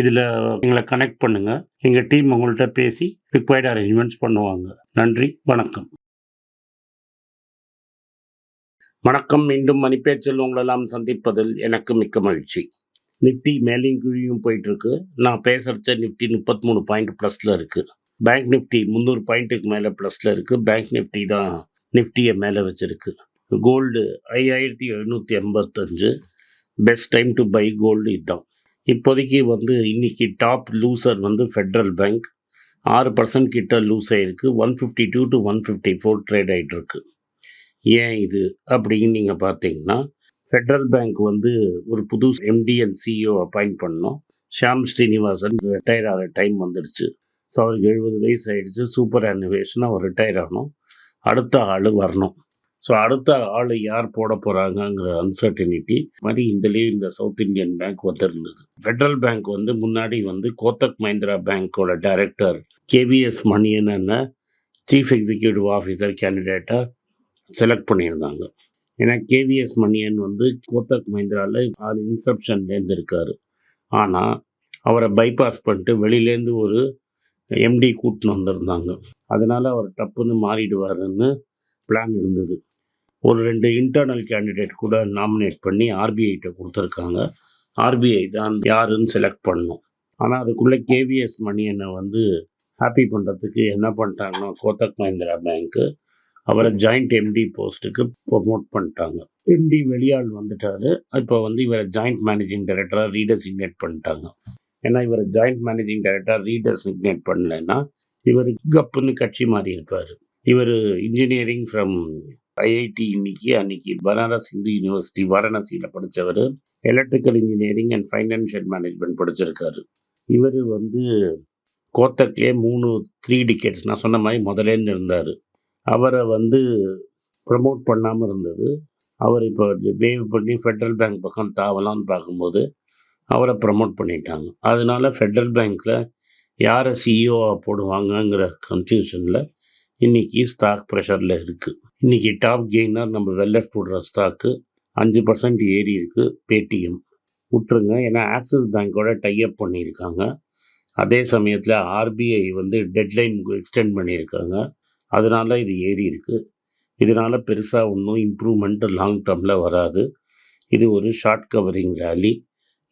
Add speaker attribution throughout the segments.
Speaker 1: இதில் எங்களை கனெக்ட் பண்ணுங்கள் எங்கள் டீம் உங்கள்கிட்ட பேசி ரிக்வயர்டு அரேஞ்ச்மெண்ட்ஸ் பண்ணுவாங்க. நன்றி வணக்கம். வணக்கம் மீண்டும் மணிப்பேச்சில் உங்களெல்லாம் சந்திப்பதில் எனக்கு மிக்க மகிழ்ச்சி. நிஃப்டி மேலேயும் கீழியும் போயிட்டுருக்கு. நான் பேசுகிறச்ச நிஃப்டி முப்பத்தி மூணு பாயிண்ட் ப்ளஸில் இருக்குது பேங்க் நிஃப்டி முந்நூறு பாயிண்ட்டுக்கு மேலே ப்ளஸில் இருக்குது பேங்க் நிஃப்டி தான் நிஃப்டியை மேலே வச்சுருக்கு. கோல்டு ஐயாயிரத்தி எழுநூற்றி எண்பத்தஞ்சு. Best time to buy gold இதுதான். இப்போதைக்கு வந்து இன்றைக்கி டாப் லூசர் வந்து ஃபெட்ரல் பேங்க். ஆறு பர்சன்ட் கிட்ட லூஸ் ஆகிருக்கு one fifty two to one fifty four trade ஆகிட்டுருக்கு ஏன் இது அப்படின்னு நீங்கள் பார்த்தீங்கன்னா ஃபெட்ரல் பேங்க் வந்து ஒரு புது எம்டி அண்ட் சிஇஓ அப்பாயிண்ட் பண்ணோம். ஷியாம் ஸ்ரீனிவாசன் ரிட்டையர் ஆகிற டைம் வந்துடுச்சு ஸோ அவருக்கு எழுபது வயசு ஆகிடுச்சு சூப்பர் அனிவேஷன் அவர் ரிட்டையர் ஆகணும் அடுத்த ஆள் வரணும். ஸோ அடுத்த ஆள் யார் போட போகிறாங்கங்கிற அன்சர்டினிட்டி மாதிரி இதுலேயும் இந்த சவுத் இந்தியன் பேங்க் வந்திருந்தது. ஃபெட்ரல் பேங்க் வந்து முன்னாடி வந்து Kotak Mahindra பேங்க்கோட director KVS Manian chief executive officer கேண்டிடேட்டாக select பண்ணியிருந்தாங்க. ஏன்னா கேவிஎஸ் மணியன் வந்து கோத்தக் மஹிந்திராவில் ஆறு இன்செப்ஷன்லேருந்து இருக்கார் ஆனால் அவரை பைபாஸ் பண்ணிட்டு வெளியிலேருந்து ஒரு எம்டி கூட்டின்னு வந்திருந்தாங்க. அதனால் அவர் டப்புன்னு மாறிடுவாருன்னு பிளான் இருந்தது. ஒரு ரெண்டு இன்டர்னல் கேண்டிடேட் கூட நாமினேட் பண்ணி ஆர்பிஐட்ட கொடுத்துருக்காங்க. ஆர்பிஐ தான் யாருன்னு செலக்ட் பண்ணும் ஆனால் அதுக்குள்ளே கேவிஎஸ் மணியனை வந்து ஹாப்பி பண்ணுறதுக்கு என்ன பண்ணிட்டாங்கன்னா கோத்தக் மஹிந்திரா பேங்க்கு அவரை ஜாயிண்ட் எம்டி போஸ்ட்டுக்கு ப்ரொமோட் பண்ணிட்டாங்க. எம்டி வெளியாள் வந்துட்டாரு. இப்போ வந்து இவரை ஜாயிண்ட் மேனேஜிங் டைரக்டராக ரீடெசிக்னேட் பண்ணிட்டாங்க. ஏன்னா இவரை ஜாயிண்ட் மேனேஜிங் டைரக்டராக ரீடெசிக்னேட் பண்ணலைன்னா இவர் கப்புன்னு கட்சி மாறி இருப்பார். இவர் இன்ஜினியரிங் ஃப்ரம் ஐஐடி இன்னைக்கு அன்னைக்கு பனாரஸ் இந்து யூனிவர்சிட்டி வாரணாசியில் படித்தவர் electrical engineering and financial management படிச்சிருக்காரு. இவர் வந்து கோத்தக்லேயே மூணு த்ரீ டிக்கெட்ஸ் நான் சொன்ன மாதிரி முதலேருந்து இருந்தார். அவரை வந்து ப்ரமோட் பண்ணாமல் இருந்தது. அவர் இப்போ வேவ் பண்ணி ஃபெட்ரல் பேங்க் பக்கம் தாவலான்னு பார்க்கும்போது அவரை ப்ரமோட் பண்ணிட்டாங்க. அதனால ஃபெட்ரல் பேங்க்கில் யாரை சிஇஓவாக போடுவாங்கங்கிற கன்ஃபியூஷனில் இன்றைக்கி ஸ்டாக் ப்ரெஷரில் இருக்குது இன்றைக்கி டாப் கெய்னர் நம்ம வெல்லெஃப்ட் விடுற ஸ்டாக்கு அஞ்சு பர்சன்ட் ஏறி இருக்குது பேடிஎம் விட்டுருங்க. ஏன்னா ஆக்சிஸ் பேங்க்கோட டைஅப் பண்ணியிருக்காங்க. அதே சமயத்தில் ஆர்பிஐ வந்து டெட்லைன் எக்ஸ்டெண்ட் பண்ணியிருக்காங்க. அதனால் இது ஏறி இருக்குது இதனால் பெருசாக ஒன்றும் இம்ப்ரூவ்மெண்ட் லாங் டேர்மில் வராது. இது ஒரு ஷார்ட் கவரிங் ரேலி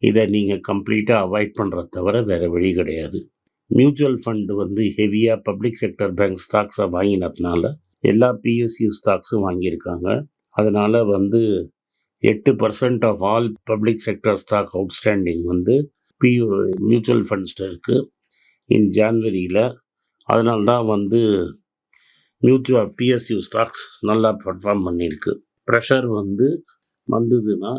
Speaker 1: இதை நீங்கள் கம்ப்ளீட்டாக அவாய்ட் பண்ணுறத தவிர வேறு வழி கிடையாது. மியூச்சுவல் ஃபண்டு வந்து ஹெவியாக பப்ளிக் செக்டர் பேங்க் ஸ்டாக்ஸை வாங்கினதுனால எல்லா பிஎஸ்யூ ஸ்டாக்ஸும் வாங்கியிருக்காங்க. அதனால் வந்து எட்டு percent of all public sector stock outstanding வந்து பியூ மியூச்சுவல் ஃபண்ட்ஸ்ட்டு இருக்குது இன் ஜான்வரியில் அதனால்தான் வந்து மியூச்சுவல் பிஎஸ்யூ ஸ்டாக்ஸ் நல்லா பர்ஃபார்ம் பண்ணியிருக்கு. ப்ரெஷர் வந்து வந்ததுன்னா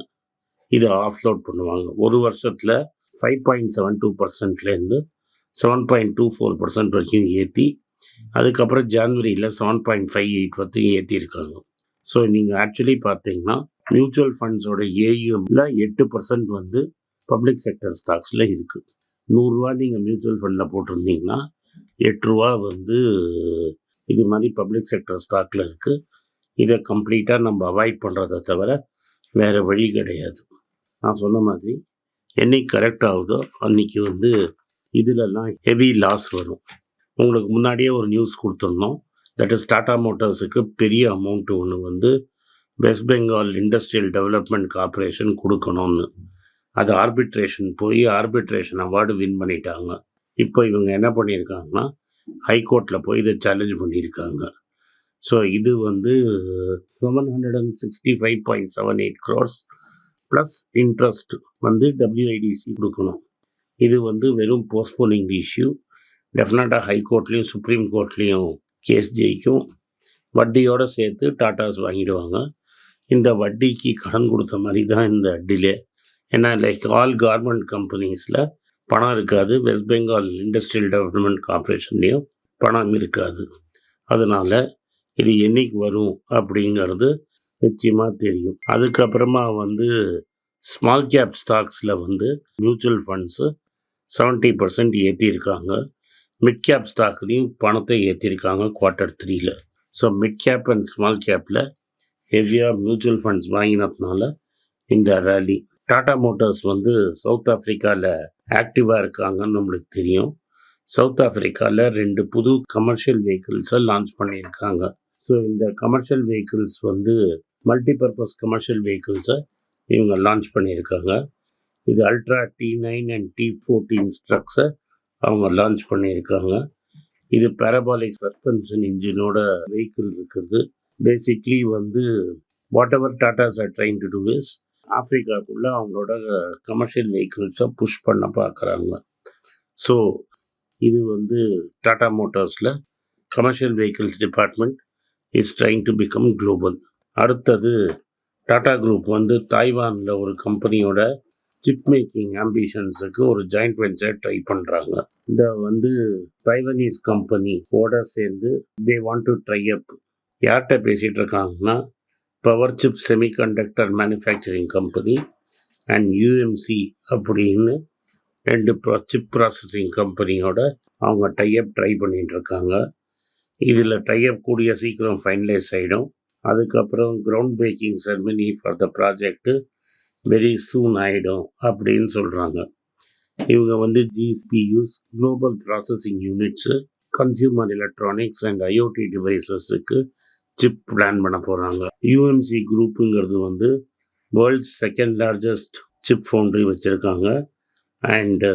Speaker 1: இதை ஆஃப்லோட் பண்ணுவாங்க. ஒரு வருஷத்தில் five point seven two பர்சன்ட்லேருந்து seven point two four percent வரைக்கும் ஏற்றி அதுக்கப்புறம் ஜான்வரியில் செவன் பாயிண்ட் ஃபைவ் எயிட் வரைக்கும் ஏற்றிருக்காங்க ஸோ நீங்கள் ஆக்சுவலி பார்த்தீங்கன்னா மியூச்சுவல் ஃபண்ட்ஸோட ஏயுஎம்ல எட்டு பர்சன்ட் வந்து பப்ளிக் செக்டர் ஸ்டாக்ஸில் இருக்குது நூறுரூவா நீங்கள் மியூச்சுவல் ஃபண்டில் போட்டிருந்தீங்கன்னா எட்டு ரூபா வந்து இது மாதிரி பப்ளிக் செக்டர் ஸ்டாக்கில் இருக்குது இதை கம்ப்ளீட்டாக நம்ம அவாய்ட் பண்ணுறதை தவிர வேறு வழி கிடையாது. நான் சொன்ன மாதிரி என்னைக்கு கரெக்ட் ஆகுதோ அன்றைக்கி வந்து இதிலெல்லாம் ஹெவி லாஸ் வரும். உங்களுக்கு முன்னாடியே ஒரு நியூஸ் கொடுத்துருந்தோம். தட் இஸ் டாடா மோட்டார்ஸுக்கு பெரிய அமௌண்ட்டு ஒன்று வந்து West Bengal industrial development corporation கொடுக்கணும்னு. அது ஆர்பிட்ரேஷன் போய் ஆர்பிட்ரேஷன் அவார்டு வின் பண்ணிட்டாங்க. இப்போ இவங்க என்ன பண்ணியிருக்காங்கன்னா ஹைகோர்ட்டில் போய் இதை சேலஞ்ச் பண்ணியிருக்காங்க. ஸோ இது வந்து seven hundred and sixty five point seven eight crores plus interest வந்து டபிள்யூஐடிசி கொடுக்கணும். இது வந்து வெறும் போஸ்ட்போனிங் இஷ்யூ டெஃபினட்டாக ஹைகோர்ட்லேயும் சுப்ரீம் கோர்ட்லேயும் கேஸ் ஜெயிக்கும். வட்டியோடு சேர்த்து டாட்டாஸ் வாங்கிடுவாங்க. இந்த வட்டிக்கு கடன் கொடுத்த மாதிரி தான் இந்த டிலே ஏன்னா லைக் ஆல் கார்மெண்ட் கம்பெனிஸில் பணம் இருக்காது. வெஸ்ட் பெங்கால் இண்டஸ்ட்ரியல் டெவலப்மெண்ட் கார்பரேஷன்லேயும் பணம் இருக்காது. அதனால் இது என்னைக்கு வரும் அப்படிங்கிறது நிச்சயமாக தெரியும். அதுக்கப்புறமா வந்து ஸ்மால் கேப் ஸ்டாக்ஸில் வந்து மியூச்சுவல் ஃபண்ட்ஸு செவன்ட்டி பர்சன்ட் ஏற்றியிருக்காங்க மிட் கேப் ஸ்டாக்லேயும் பணத்தை ஏற்றிருக்காங்க குவார்ட்டர் த்ரீல so mid cap and small கேப்பில் ஹெவியாக மியூச்சுவல் ஃபண்ட்ஸ் வாங்கினதுனால இந்த ரேலி டாடா மோட்டார்ஸ் வந்து சவுத் ஆஃப்ரிக்காவில் ஆக்டிவாக இருக்காங்கன்னு நம்மளுக்கு தெரியும். சவுத் ஆஃப்ரிக்காவில் ரெண்டு புது கமர்ஷியல் வெஹிக்கிள்ஸை லான்ச் பண்ணியிருக்காங்க. ஸோ இந்த கமர்ஷியல் வெஹிக்கிள்ஸ் வந்து மல்டிபர்பஸ் கமர்ஷியல் வெஹிக்கிள்ஸை இவங்க லான்ச் பண்ணியிருக்காங்க. இது ultra T nine and T fourteen ஸ்ட்ரக்ஸை அவங்க லான்ச் பண்ணியிருக்காங்க. இது பேரபாலிக் சஸ்பென்ஷன் இன்ஜினோட வெஹிக்கிள் இருக்கிறது பேசிக்லி வந்து whatever Tatas are trying to do is ஆப்ரிக்காக்குள்ளே அவங்களோட கமர்ஷியல் வெஹிக்கிள்ஸை புஷ் பண்ண பார்க்குறாங்க ஸோ இது வந்து Tata மோட்டார்ஸில் commercial vehicles department is trying to become global அடுத்தது டாடா குரூப் வந்து தாய்வானில் ஒரு கம்பெனியோட சிப் மேக்கிங் ஆம்பிஷன்ஸுக்கு ஒரு ஜாயிண்ட் வெஞ்சர் ட்ரை பண்ணுறாங்க இந்த வந்து டைவனீஸ் கம்பெனி ஓட சேர்ந்து they want to tie up யார்கிட்ட பேசிகிட்டு இருக்காங்கன்னா power chip semiconductor manufacturing company and UMC அப்படின்னு ரெண்டு ப்ரா சிப் ப்ராசஸிங் கம்பெனியோட அவங்க டைஅப் ட்ரை பண்ணிகிட்டு இருக்காங்க. இதில் டைஅப் கூடிய சீக்கிரம் ஃபைனலைஸ் ஆகிடும் அதுக்கப்புறம் ground breaking ceremony for the project very soon ஆகிடும் அப்படின்னு சொல்கிறாங்க இவங்க வந்து GPUs global processing units consumer electronics and IOT டிவைசஸுக்கு chip plan பண்ண போகிறாங்க யூஎம்சி குரூப்புங்கிறது வந்து world's second largest chip foundry வச்சுருக்காங்க. And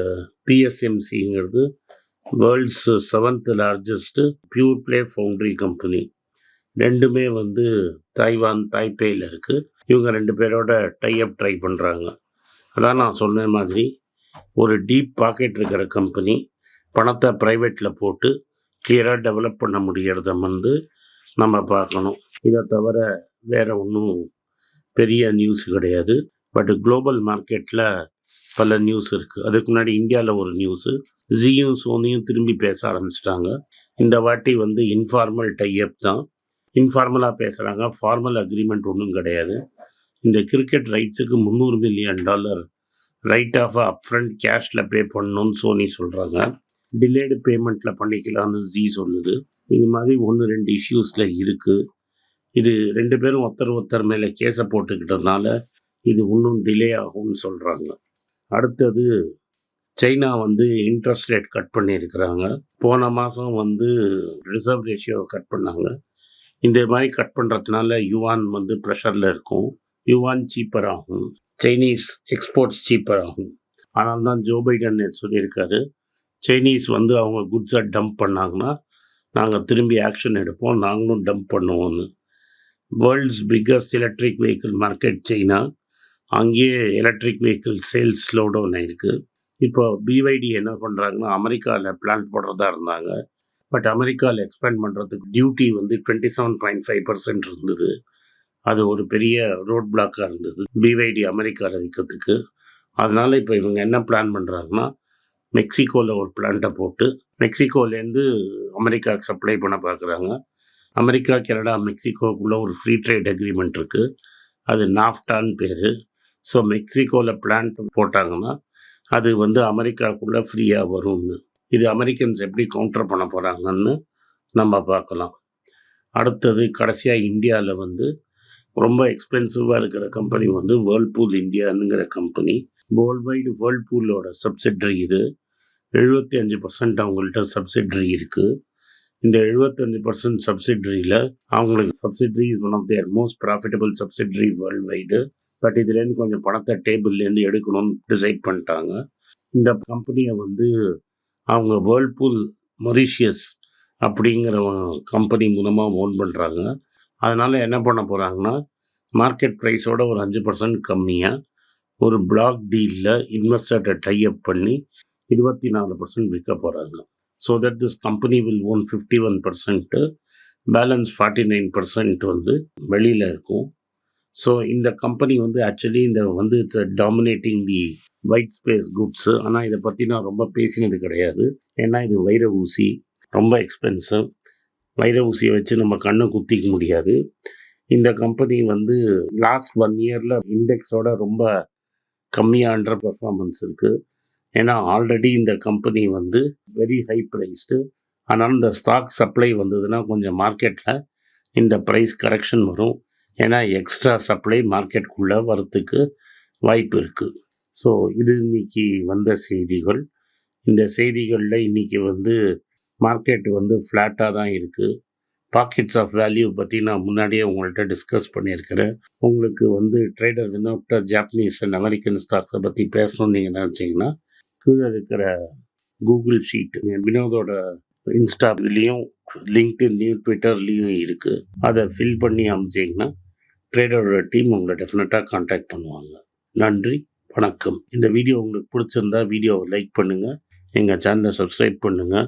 Speaker 1: பிஎஸ்எம்சிங்கிறது world's seventh largest pure play foundry company ரெண்டுமே வந்து தாய்வான் தாய்பேயில் இருக்குது இவங்க ரெண்டு பேரோட டைஅப் ட்ரை பண்ணுறாங்க அதான் நான் சொன்ன மாதிரி ஒரு டீப் பாக்கெட் இருக்கிற கம்பெனி பணத்தை ப்ரைவேட்டில் போட்டு கிளியராக டெவலப் பண்ண முடியறத வந்து நம்ம பார்க்கணும். இதை தவிர வேறு ஒன்றும் பெரிய நியூஸ் கிடையாது. பட் குளோபல் மார்க்கெட்டில் பல நியூஸ் இருக்குது அதுக்கு முன்னாடி இந்தியாவில் ஒரு நியூஸு ஜியும் சோனியும் திரும்பி பேச ஆரம்பிச்சிட்டாங்க. இந்த வாட்டி வந்து இன்ஃபார்மல் டைஅப் தான். இன்ஃபார்மலாக பேசுகிறாங்க ஃபார்மல் அக்ரிமெண்ட் ஒன்றும் கிடையாது. இந்த கிரிக்கெட் ரைட்ஸுக்கு முந்நூறு million dollar right of upfront கேஷில் pay பண்ணணும்னு சோனி சொல்கிறாங்க டிலேடு பேமெண்ட்டில் பண்ணிக்கலாம்னு ஜி சொல்லுது. இது மாதிரி ஒன்று ரெண்டு இஷ்யூஸில் இருக்குது இது ரெண்டு பேரும் ஒருத்தர் ஒருத்தர் மேலே கேஸை போட்டுக்கிட்டதுனால இது இன்னும் டிலே ஆகும்னு சொல்கிறாங்க அடுத்தது சைனா வந்து இன்ட்ரெஸ்ட் ரேட் கட் பண்ணியிருக்கிறாங்க. போன மாதம் வந்து ரிசர்வ் ரேஷியோவை கட் பண்ணாங்க. இந்த மாதிரி கட் பண்ணுறதுனால யுவான் வந்து ப்ரெஷரில் இருக்கும். யுவான் சீப்பர் ஆகும் சைனீஸ் எக்ஸ்போர்ட்ஸ் சீப்பர் ஆகும். ஆனால் தான் ஜோ பைடன் சொல்லியிருக்காரு சைனீஸ் வந்து அவங்க குட்ஸை டம்ப் பண்ணாங்கன்னா நாங்கள் திரும்பி ஆக்ஷன் எடுப்போம் நாங்களும் டம்ப் பண்ணுவோம்னு. World's biggest electric vehicle market China அங்கேயே electric vehicle sales slow down ஆயிருக்கு. இப்போ பிவைடி என்ன பண்ணுறாங்கன்னா அமெரிக்காவில் பிளான்ட் போடுறதா இருந்தாங்க. பட் அமெரிக்காவில் எக்ஸ்பேண்ட் பண்ணுறதுக்கு டியூட்டி வந்து twenty seven point five percent இருந்தது. அது ஒரு பெரிய ரோட் பிளாக்காக இருந்தது பிவைடி அமெரிக்காவில் விற்கிறதுக்கு. அதனால் இப்போ இவங்க என்ன பிளான் பண்ணுறாங்கன்னா மெக்சிகோவில் ஒரு பிளான்ட்டை போட்டு மெக்சிகோலேருந்து அமெரிக்காவுக்கு சப்ளை பண்ண பார்க்குறாங்க அமெரிக்கா கனடா மெக்சிகோக்குள்ளே ஒரு ஃப்ரீ ட்ரேட் அக்ரிமெண்ட் இருக்குது அது நாஃப்டான்னு பேர். ஸோ மெக்சிகோவில் பிளான்ட் போட்டாங்கன்னா அது வந்து அமெரிக்காவுக்குள்ளே ஃப்ரீயாக வரும்னு. இது அமெரிக்கன்ஸ் எப்படி கவுண்டர் பண்ண போகிறாங்கன்னு நம்ம பார்க்கலாம். அடுத்தது கடைசியாக இந்தியாவில் வந்து ரொம்ப எக்ஸ்பென்சிவாக இருக்கிற கம்பெனி வந்து வேர்ல்பூல் இந்தியானுங்கிற கம்பெனி வேர்ல்ட் வைடு வேர்ல்பூலோட சப்சிட்ரி இது. எழுபத்தி அஞ்சு பர்சன்ட் அவங்கள்ட்ட சப்சிட்ரி இருக்குது இந்த எழுபத்தஞ்சு பர்சன்ட் சப்சிட்ரியில் அவங்களுக்கு subsidiary is one of their most profitable subsidiary world wide but இதுலேருந்து கொஞ்சம் பணத்தை டேபிள்லேருந்து எடுக்கணும்னு டிசைட் பண்ணிட்டாங்க. இந்த கம்பெனியை வந்து அவங்க வேர்ல்பூல் மொரிஷியஸ் அப்படிங்கிற கம்பெனி மூலமாக ஓன் பண்ணுறாங்க அதனால் என்ன பண்ண போகிறாங்கன்னா மார்க்கெட் ப்ரைஸோட ஒரு அஞ்சு பர்சன்ட் கம்மியாக ஒரு பிளாக் டீலில் இன்வெஸ்டர்கிட்ட டைஅப் பண்ணி இருபத்தி நாலு பர்சன்ட் விற்க போகிறாங்க so that this company will own fifty one percent balance forty nine percent வந்து வெளியில் இருக்கும். ஸோ இந்த கம்பெனி வந்து ஆக்சுவலி இந்த வந்து it's dominating the white space goods ஆனால் இதை பற்றி நான் ரொம்ப பேசினது கிடையாது. ஏன்னா இது வைர ஊசி ரொம்ப எக்ஸ்பென்சிவ் வைர ஊசியை வச்சு நம்ம கண்ணை குத்திக்க முடியாது. இந்த கம்பெனி வந்து லாஸ்ட் ஒன் இயரில் இண்டெக்ஸோட ரொம்ப கம்மியாக அண்டர் பர்ஃபார்மன்ஸ் இருக்குது ஏன்னா ஆல்ரெடி இந்த கம்பெனி வந்து வெரி ஹை ப்ரைஸ்டு ஆனால் இந்த ஸ்டாக் சப்ளை வந்ததுன்னா கொஞ்சம் மார்க்கெட்டில் இந்த ப்ரைஸ் கரெக்ஷன் வரும். ஏன்னா எக்ஸ்ட்ரா சப்ளை மார்க்கெட்டுக்குள்ளே வரத்துக்கு வாய்ப்பு இருக்குது ஸோ இது இன்னைக்கு வந்த செய்திகள். இந்த செய்திகளில் இன்னைக்கு வந்து மார்க்கெட் வந்து ஃப்ளாட்டாக தான் இருக்குது பாக்கெட்ஸ் ஆஃப் வேல்யூ பற்றி நான் முன்னாடியே உங்கள்கிட்ட டிஸ்கஸ் பண்ணியிருக்கிறேன். உங்களுக்கு வந்து trader Vinod Japanese and American ஸ்டாக்ஸை பற்றி பேசணும்னு நீங்கள் நினச்சிங்கன்னா கீழே இருக்கிற கூகுள் ஷீட் வினோதோட இன்ஸ்டா இதுலேயும் லிங்க்டின்லேயும் ட்விட்டர்லேயும் இருக்குது அதை ஃபில் பண்ணி அமைச்சிங்கன்னா ட்ரேடரோட டீம் உங்களை டெஃபினட்டாக காண்டாக்ட் பண்ணுவாங்க. நன்றி வணக்கம். இந்த வீடியோ உங்களுக்கு பிடிச்சிருந்தா வீடியோவை லைக் பண்ணுங்கள் எங்கள் சேனலை சப்ஸ்கிரைப் பண்ணுங்கள்